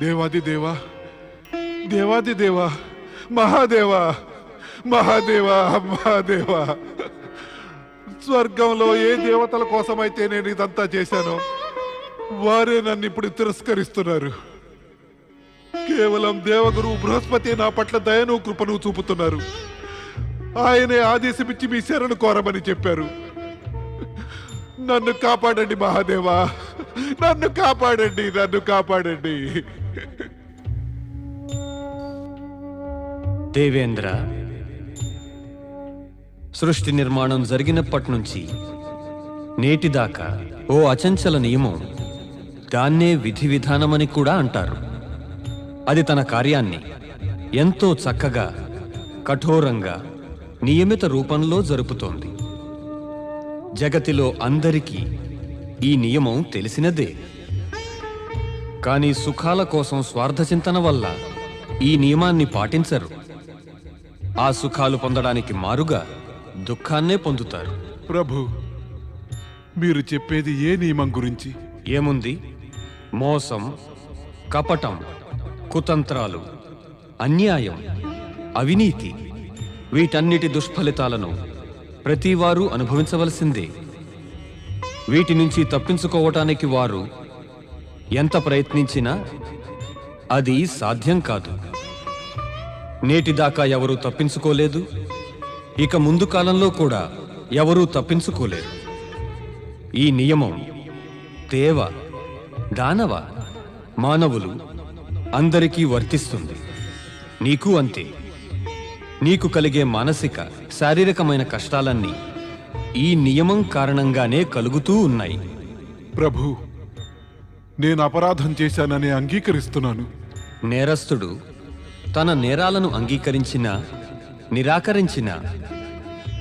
దేవాది దేవా దేవాది దేవా మహాదేవా మహాదేవా మహాదేవా. స్వర్గంలో ఏ దేవతల కోసమైతే నేను ఇదంతా చేశానో వారే నన్ను ఇప్పుడు తిరస్కరిస్తున్నారు. కేవలం దేవగురు బృహస్పతి నా పట్ల దయను కృపను చూపుతున్నారు. ఆయనే ఆదేశమిచ్చి మీ శరణు కోరమని చెప్పారు. నన్ను కాపాడండి మహాదేవా నన్ను కాపాడండి నన్ను కాపాడండి. దేవేంద్ర సృష్టి నిర్మాణం జరిగినప్పటి నుంచి నేటిదాకా ఓ అచంచల నియమం దాన్నే విధి విధానమని కూడా అంటారు. అది తన కార్యాన్ని ఎంతో చక్కగా కఠోరంగా నియమిత రూపంలో జరుపుతోంది. జగతిలో అందరికీ ఈ నియమం తెలిసినదే. కానీ సుఖాల కోసం స్వార్థ చింతన వల్ల ఈ నియమాన్ని పాటించరు. ఆ సుఖాలు పొందడానికి మారుగా దుఃఖాన్నే పొందుతారు. ప్రభు మీరు చెప్పేది ఏ నియమం గురించి? ఏముంది? మోసం కపటం కుతంత్రాలు అన్యాయం అవినీతి వీటన్నిటి దుష్ఫలితాలను ప్రతివారు అనుభవించవలసిందే. వీటి నుంచి తప్పించుకోవటానికి వారు ఎంత ప్రయత్నించినా అది సాధ్యం కాదు. నేటిదాకా ఎవరూ తప్పించుకోలేదు. ఇక ముందు కాలంలో కూడా ఎవరూ తప్పించుకోలేరు. ఈ నియమం దేవ దానవ మానవులు అందరికీ వర్తిస్తుంది. నీకు అంతే. నీకు కలిగే మానసిక శారీరకమైన కష్టాలన్నీ ఈ నియమం కారణంగానే కలుగుతూ ఉన్నాయి. ప్రభు నేను అపరాధం చేశానని అంగీకరిస్తున్నాను. నేరస్తుడు తన నేరాలను అంగీకరించినా నిరాకరించినా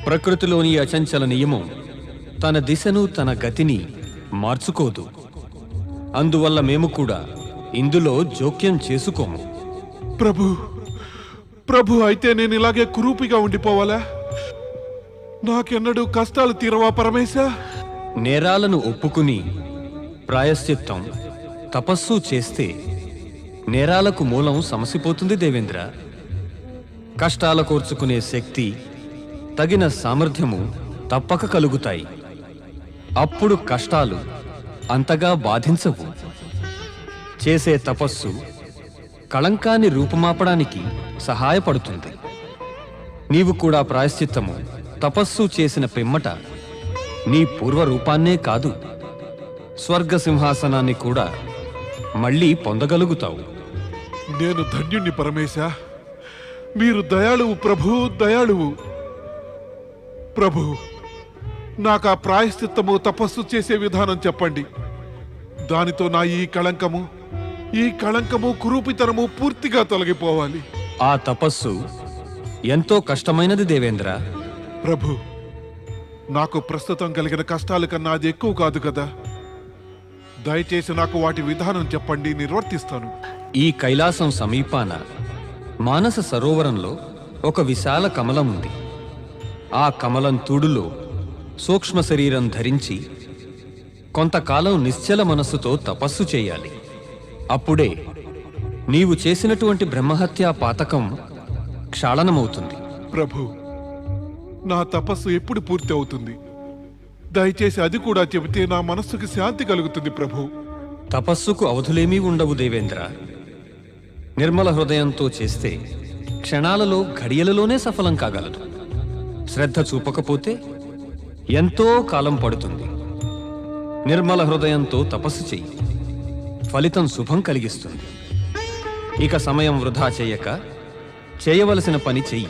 ప్రకృతిలోని అచంచల నియమం తన దిశను తన గతిని మార్చుకోదు. అందువల్ల మేము కూడా ఇందులో జోక్యం చేసుకోము. ప్రభు ప్రభు అయితే నేను ఇలాగే కురూపిగా ఉండిపోవాలా? నాకెన్నడూ కష్టాలు తీరవా పరమేశ? నేరాలను ఒప్పుకుని ప్రాయశ్చిత్తం. తపస్సు చేస్తే నేరాలకు మూలం సమసిపోతుంది దేవేంద్ర. కష్టాల కోర్చుకునే శక్తి తగిన సామర్థ్యము తప్పక కలుగుతాయి. అప్పుడు కష్టాలు అంతగా బాధించవు. చేసే తపస్సు కళంకాన్ని రూపుమాపడానికి సహాయపడుతుంది. నీవు కూడా ప్రాయశ్చిత్తము తపస్సు చేసిన పిమ్మట నీ పూర్వ రూపాన్నే కాదు. స్వర్గ సింహాసనాన్ని కూడా మళ్ళీ పొందగలుగుతావు. నేను ధన్యుణ్ణి పరమేశ. మీరు దయాళువు ప్రభు దయాళువు. ప్రభు నాకు ఆ ప్రాయశ్చిత్తము తపస్సు చేసే విధానం చెప్పండి. దానితో నా ఈ కళంకము ఈ కళంకము కురూపితనము పూర్తిగా తొలగిపోవాలి. ఆ తపస్సు ఎంతో కష్టమైనది దేవేంద్ర. ప్రభు నాకు ప్రస్తుతం కలిగిన కష్టాల కన్నా అది ఎక్కువ కాదు కదా. దయచేసి నాకు వాటి విధానం చెప్పండి నిర్వర్తిస్తాను. ఈ కైలాసం సమీపాన మానస సరోవరంలో ఒక విశాల కమలం ఉంది. ఆ కమలం తూడులో సూక్ష్మ శరీరం ధరించి కొంతకాలం నిశ్చల మనస్సుతో తపస్సు చేయాలి. అప్పుడే నీవు చేసినటువంటి బ్రహ్మహత్యా పాతకం క్షాళనమవుతుంది. ప్రభు నా తపస్సు ఎప్పుడు పూర్తి అవుతుంది దయచేసి అది కూడా చెబితే నా మనస్సుకి శాంతి కలుగుతుంది ప్రభు. తపస్సుకు అవధులేమీ ఉండవు దేవేంద్ర. నిర్మల హృదయంతో చేస్తే క్షణాలలో ఘడియలలోనే సఫలం కాగలదు. శ్రద్ధ చూపకపోతే ఎంతో కాలం పడుతుంది. నిర్మల హృదయంతో తపస్సు చెయ్యి. ఫలితం శుభం కలిగిస్తుంది. ఇక సమయం వృధా చేయక చేయవలసిన పని చెయ్యి.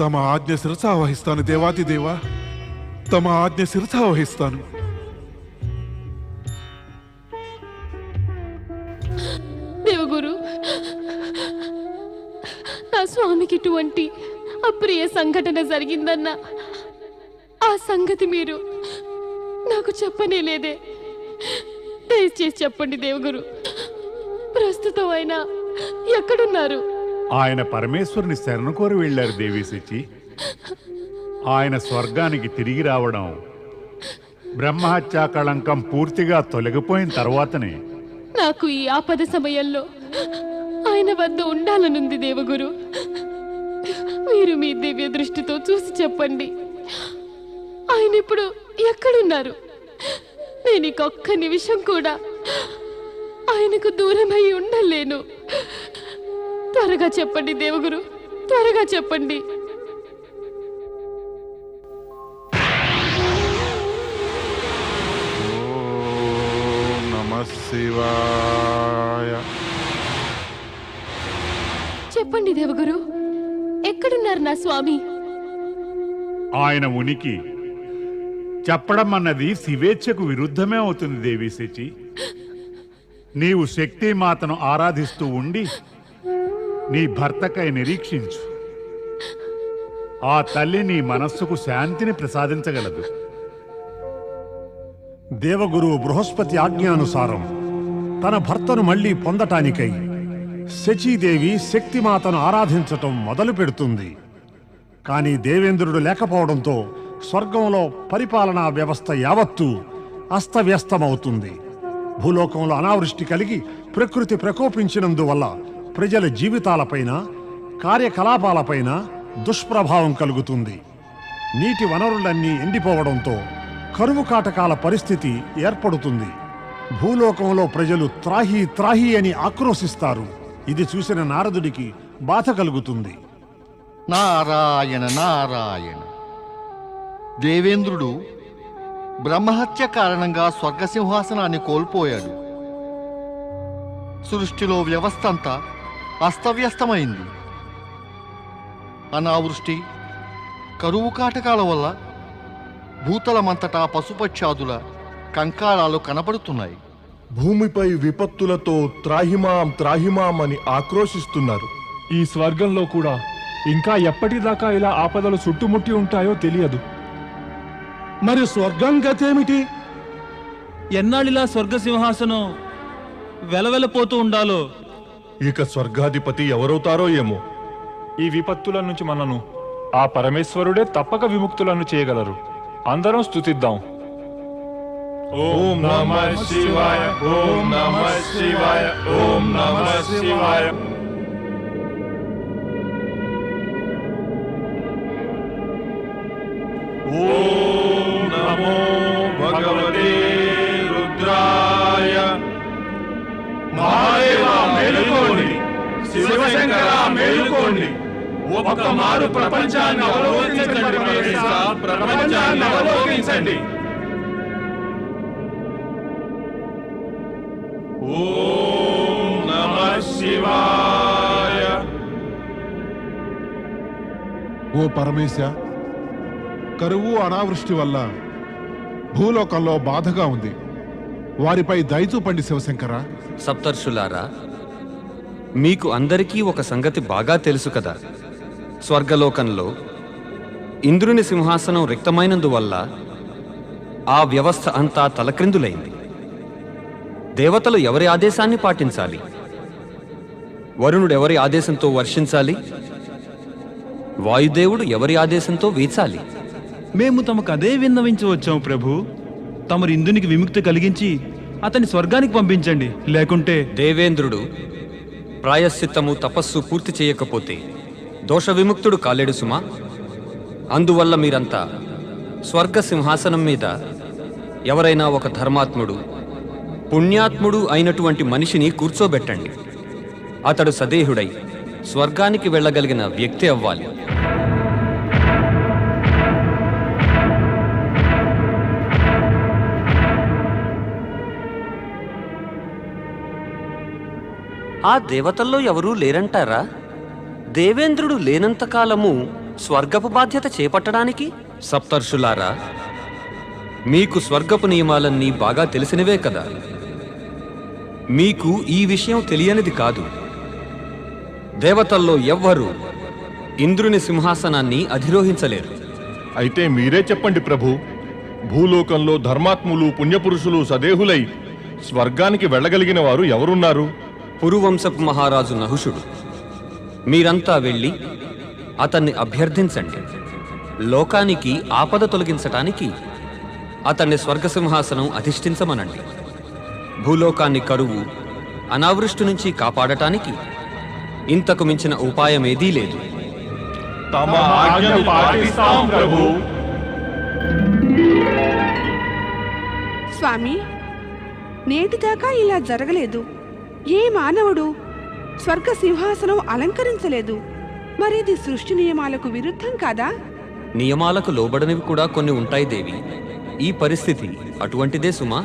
తమ ఆజ్ఞ శిరసా వహిస్తాను దేవాది దేవా తమ ఆజ్ఞ శిరసా వహిస్తాను. దేవగురు నా స్వామికి ఇటువంటి అప్రియ సంఘటన జరిగిందన్న ఆ సంగతి మీరు నాకు చెప్పనే లేదే. దయచేసి చెప్పండి దేవగురు ప్రస్తుతం ఆయన ఎక్కడున్నారు? ఆయన పరమేశ్వరుని శరణు కోరి వెళ్ళారు దేవీశిచి. ఆయన స్వర్గానికి తిరిగి రావడం బ్రహ్మహత్యా కళంకం పూర్తిగా తొలగిపోయిన తర్వాతనే. నాకు ఈ ఆపద సమయంలో ఆయన వద్ద ఉండాలనుంది దేవగురు. మీరు మీ దివ్య దృష్టితో చూసి చెప్పండి. ఆయన ఇప్పుడు ఎక్కడున్నారు? నేను ఇంకొక్క నిమిషం కూడా ఆయనకు దూరమై ఉండలేను. త్వరగా చెప్పండి దేవగురు త్వరగా చెప్పండి. చెప్పండి దేవగురు. ఎక్కడున్నారు నా స్వామి? ఆయన ఉనికి. చెప్పడం అన్నది శివేచ్ఛకు విరుద్ధమే అవుతుంది దేవి శచి. నీవు శక్తి మాతను ఆరాధిస్తూ ఉండి నీ భర్తకై నిరీక్షించు. ఆ తల్లి నీ మనస్సుకు శాంతిని ప్రసాదించగలదు. దేవగురువు బృహస్పతి ఆజ్ఞానుసారం తన భర్తను మళ్ళీ పొందటానికై శచీదేవి శక్తిమాతను ఆరాధించటం మొదలు పెడుతుంది. కానీ దేవేంద్రుడు లేకపోవడంతో స్వర్గంలో పరిపాలనా వ్యవస్థ యావత్తూ అస్తవ్యస్తమవుతుంది. భూలోకంలో అనావృష్టి కలిగి ప్రకృతి ప్రకోపించినందువల్ల ప్రజల జీవితాలపైన కార్యకలాపాలపైన దుష్ప్రభావం కలుగుతుంది. నీటి వనరులన్నీ ఎండిపోవడంతో కరువు కాటకాల పరిస్థితి ఏర్పడుతుంది. భూలోకంలో ప్రజలు త్రాహి త్రాహి అని ఆక్రోశిస్తారు. ఇది చూసిన నారదుడికి బాధ కలుగుతుంది. నారాయణ నారాయణ. దేవేంద్రుడు బ్రహ్మహత్య కారణంగా స్వర్గసింహాసనాన్ని కోల్పోయాడు. సృష్టిలో వ్యవస్థ అంతా అస్తవ్యస్తమైంది. అనావృష్టి కరువు కాటకాల వల్ల భూతలమంతటా పశుపక్షాదుల కంకారాలు కనపడుతున్నాయి. భూమిపై విపత్తులతో త్రాహిమాం త్రాహిమాం అని ఆక్రోశిస్తున్నారు. ఈ స్వర్గంలో కూడా ఇంకా ఎప్పటిదాకా ఇలా ఆపదలు చుట్టుముట్టి ఉంటాయో తెలియదు. మరి స్వర్గం గతేమిటి? ఎన్నాళ్ళిలా స్వర్గ సింహాసనం వెలవెలపోతూ ఉండాలో? ఇక స్వర్గాధిపతి ఎవరవుతారో ఏమో. ఈ విపత్తుల నుంచి మనను ఆ పరమేశ్వరుడే తప్పక విముక్తులను చేయగలరు. అందరం స్తుతిద్దాం. ఓం నమ శివాయ ఓం నమ శివాయ ఓం నమ శివాయ. ఓం నమో భగవతే రుద్రాయ. మహాదేవా మేలుకోండి శివశంకర మేలుకోండి. ఒక్క మారు ప్రపంచాన్ని అవలోకించండి ప్రపంచాన్ని అవలోకించండి. ఓం నమ శివాయ ఓ పరమేశ కరువు అనావృష్టి వల్ల భూలోకంలో బాధగా ఉంది. వారిపై దయచూపండి శివశంకర. సప్తర్షులారా మీకు అందరికీ ఒక సంగతి బాగా తెలుసు కదా. స్వర్గలోకంలో ఇంద్రుని సింహాసనం రిక్తమైనందువల్ల ఆ వ్యవస్థ అంతా తలక్రిందులైంది. దేవతలు ఎవరి ఆదేశాన్ని పాటించాలి? వరుణుడు ఎవరి ఆదేశంతో వర్షించాలి? వాయుదేవుడు ఎవరి ఆదేశంతో వీచాలి? మేము తమకు అదే విన్నవించి వచ్చాము ప్రభు. తమరు ఇందునికి విముక్తి కలిగించి అతని స్వర్గానికి పంపించండి. లేకుంటే దేవేంద్రుడు ప్రాయశ్చిత్తము తపస్సు పూర్తి చేయకపోతే దోష విముక్తుడు కాలేడు సుమా. అందువల్ల మీరంతా స్వర్గ సింహాసనం మీద ఎవరైనా ఒక ధర్మాత్ముడు పుణ్యాత్ముడు అయినటువంటి మనిషిని కూర్చోబెట్టండి. అతడు సదేహుడై స్వర్గానికి వెళ్ళగలిగిన వ్యక్తి అవ్వాలి. ఆ దేవతల్లో ఎవరూ లేరంటారా? దేవేంద్రుడు లేనంత కాలము స్వర్గపు బాధ్యత చేపట్టడానికి? సప్తర్షులారా మీకు స్వర్గపు నియమాలన్నీ బాగా తెలిసినవే కదా. మీకు ఈ విషయం తెలియనిది కాదు. దేవతల్లో ఎవ్వరూ ఇంద్రుని సింహాసనాన్ని అధిరోహించలేరు. అయితే మీరే చెప్పండి ప్రభు భూలోకంలో ధర్మాత్ములు పుణ్యపురుషులు సదేహులై స్వర్గానికి వెళ్ళగలిగిన వారు ఎవరున్నారు? పురువంశపు మహారాజు నహుషుడు మీరంతా వెళ్ళి అతన్ని అభ్యర్థించండి. లోకానికి ఆపద తొలగించటానికి అతన్ని స్వర్గసింహాసనం అధిష్ఠించమనండి. భూలోకాన్ని కరువు అనావృష్టి నుంచి కాపాడటానికి ఇంతకు మించిన లేదు. తమ ఆజ్ఞ పాటిస్తాం ప్రభు. స్వామి నేటిదాకా ఇలా జరగలేదు. ఏ మానవుడు స్వర్గ సింహాసనం అలంకరించలేదు. మరిది సృష్టి నియమాలకు విరుద్ధం కాదా? నియమాలకు లోబడనివి కూడా కొన్ని ఉంటాయి దేవి. ఈ పరిస్థితి అటువంటిదే సుమా?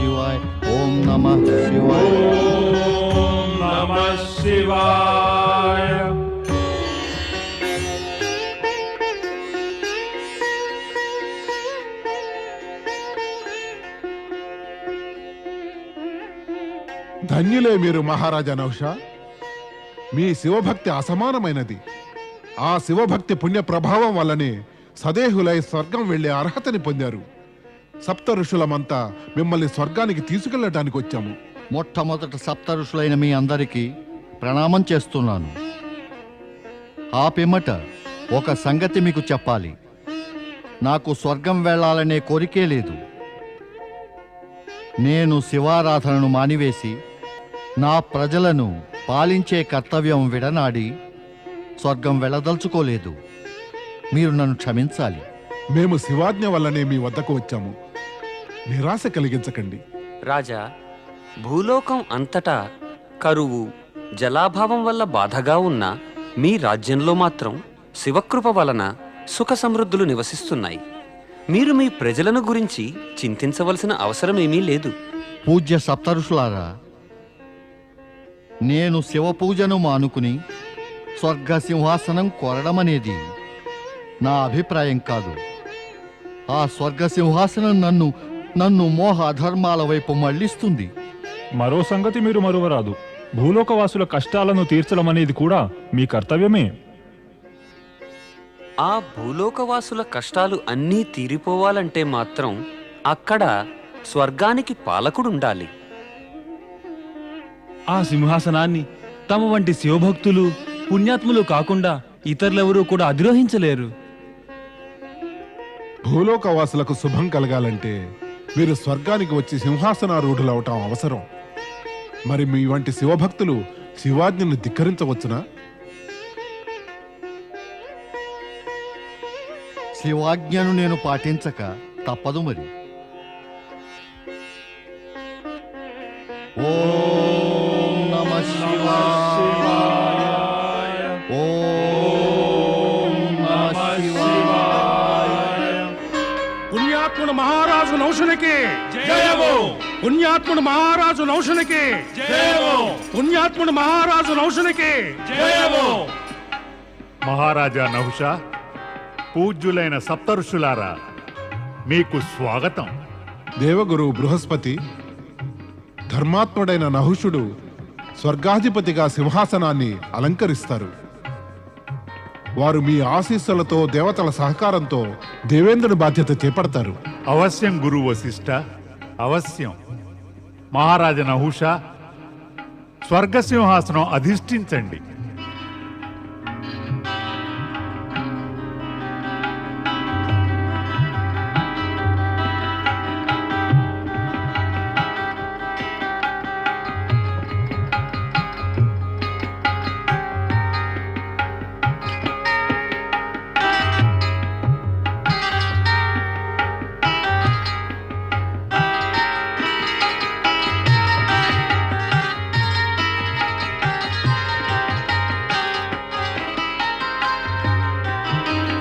శివాయ. ఓం నమ శివాయ. నమ శివాయ ధన్యులే మీరు మహారాజా నౌషా. మీ శివభక్తి అసమానమైనది. ఆ శివభక్తి పుణ్య ప్రభావం వల్లనే సదేహులై స్వర్గం వెళ్ళే అర్హతని పొందారు. సప్త ఋషులమంతా మిమ్మల్ని స్వర్గానికి తీసుకెళ్ళటానికి వచ్చాము. మొట్టమొదట సప్త ఋషులైన మీ అందరికీ ప్రణామం చేస్తున్నాను. ఆ పిమ్మట ఒక సంగతి మీకు చెప్పాలి. నాకు స్వర్గం వెళ్ళాలనే కోరికే లేదు. నేను శివారాధనను మానివేసి నా ప్రజలను పాలించే కర్తవ్యం విడనాడి స్వర్గం వెళ్ళదలుచుకోలేదు. మీరు నన్ను క్షమించాలి. మేము శివాజ్ఞ వల్లనే మీ వద్దకు వచ్చాము. నిరాశ కలిగించకండి. రాజా భూలోకం అంతటా కరువు జలాభావం వల్ల బాధగా ఉన్న మీ రాజ్యంలో మాత్రం శివకృప వలన సుఖ సమృద్ధులు నివసిస్తున్నాయి. మీరు మీ ప్రజలను గురించి చింతించవలసిన అవసరమేమీ లేదు. పూజ్య సప్తఋషులారా నేను శివ పూజను మానుకుని స్వర్గ సింహాసనం కోరడమనేది నా అభిప్రాయం కాదు. ఆ స్వర్గ సింహాసనం నన్ను నన్ను మోహ అధర్మాల వైపు మళ్ళిస్తుంది మరో సంగతి మీరు మరువరాదు. భూలోకవాసుల కష్టాలను తీర్చడం అనేది కూడా మీ కర్తవ్యమే. ఆ భూలోకవాసుల కష్టాలు అన్నీ తీరిపోవాలంటే మాత్రం అక్కడ స్వర్గానికి పాలకుడుండాలి. ఆ సింహాసనాన్ని తమ వంటి శివభక్తులు పుణ్యాత్ములు కాకుండా ఇతరులెవరూ కూడా అధిరోహించలేరు. భూలోకవాసులకు శుభం కలగాలంటే మీరు స్వర్గానికి వచ్చి సింహాసనారూఢులు అవటం అవసరం. మరి మీ వంటి శివభక్తులు శివాజ్ఞను ధిక్కరించవచ్చునా? శివాజ్ఞను నేను పాటించక తప్పదు మరి. ఓ పుణ్యాత్ముడు మహారాజు నౌషునికి. జయము. పుణ్యాత్ముడు మహారాజు నౌషునికి. జయము. పుణ్యాత్ముడు మహారాజు నౌషునికి. జయము. మహారాజా నహుష పూజ్యులైన సప్తఋషులారా మీకు స్వాగతం. దేవగురు బృహస్పతి ధర్మాత్ముడైన నహుషుడు స్వర్గాధిపతిగా సింహాసనాన్ని అలంకరిస్తారు. వారు మీ ఆశీస్సులతో దేవతల సహకారంతో దేవేంద్రుని బాధ్యత చేపడతారు. అవశ్యం గురు వశిష్ట. అవశ్యం. మహారాజ నహుష స్వర్గసింహాసనం అధిష్ఠించండి.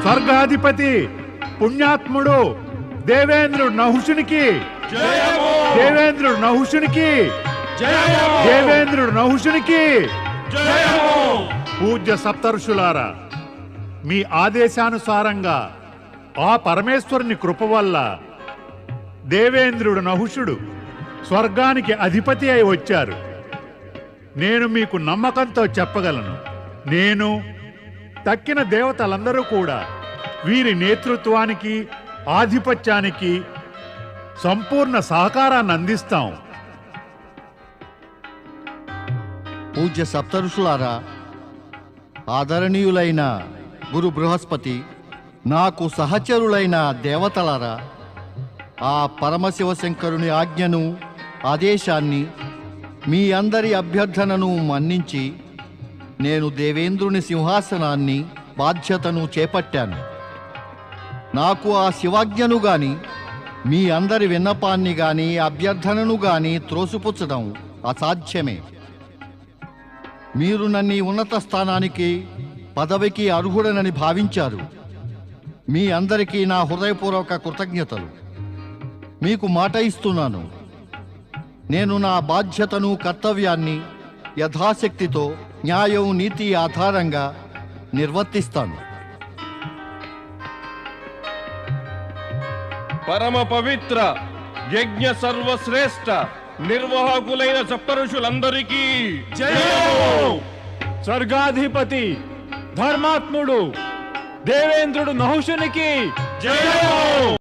స్వర్గాధిపతి పుణ్యాత్ముడు దేవేంద్రుడు నహుషునికి. దేవేంద్రుడు నహుషునికి. దేవేంద్రుడు నహుషునికి. పూజ్య సప్తర్షులారా మీ ఆదేశానుసారంగా ఆ పరమేశ్వరుని కృప వల్ల దేవేంద్రుడు నహుషుడు స్వర్గానికి అధిపతి అయి వచ్చారు. నేను మీకు నమ్మకంతో చెప్పగలను. నేను తక్కిన దేవతలందరూ కూడా వీరి నేతృత్వానికి ఆధిపత్యానికి సంపూర్ణ సహకారాన్ని అందిస్తాం. పూజ్య సప్తరుషులారా ఆదరణీయులైన గురు బృహస్పతి నాకు సహచరులైన దేవతలారా ఆ పరమశివశంకరుని ఆజ్ఞను ఆదేశాన్ని మీ అందరి అభ్యర్థనను మన్నించి నేను దేవేంద్రుని సింహాసనాన్ని బాధ్యతను చేపట్టాను. నాకు ఆ శివాజ్ఞను గాని మీ అందరి విన్నపాన్ని గాని అభ్యర్థనను గాని త్రోసిపుచ్చడం అసాధ్యమే. మీరు నన్ను ఉన్నత స్థానానికి పదవికి అర్హుడనని భావించారు. మీ అందరికీ నా హృదయపూర్వక కృతజ్ఞతలు. మీకు మాట ఇస్తున్నాను. నేను నా బాధ్యతను కర్తవ్యాన్ని యథాశక్తితో న్యాయం నీతి ఆధారంగా నిర్వర్తిస్తాను. పరమ పవిత్ర యజ్ఞ సర్వశ్రేష్ఠ నిర్వాహకులైన సప్తఋషులందరికీ స్వర్గాధిపతి ధర్మాత్ముడు దేవేంద్రుడు నహుషునికి జయము!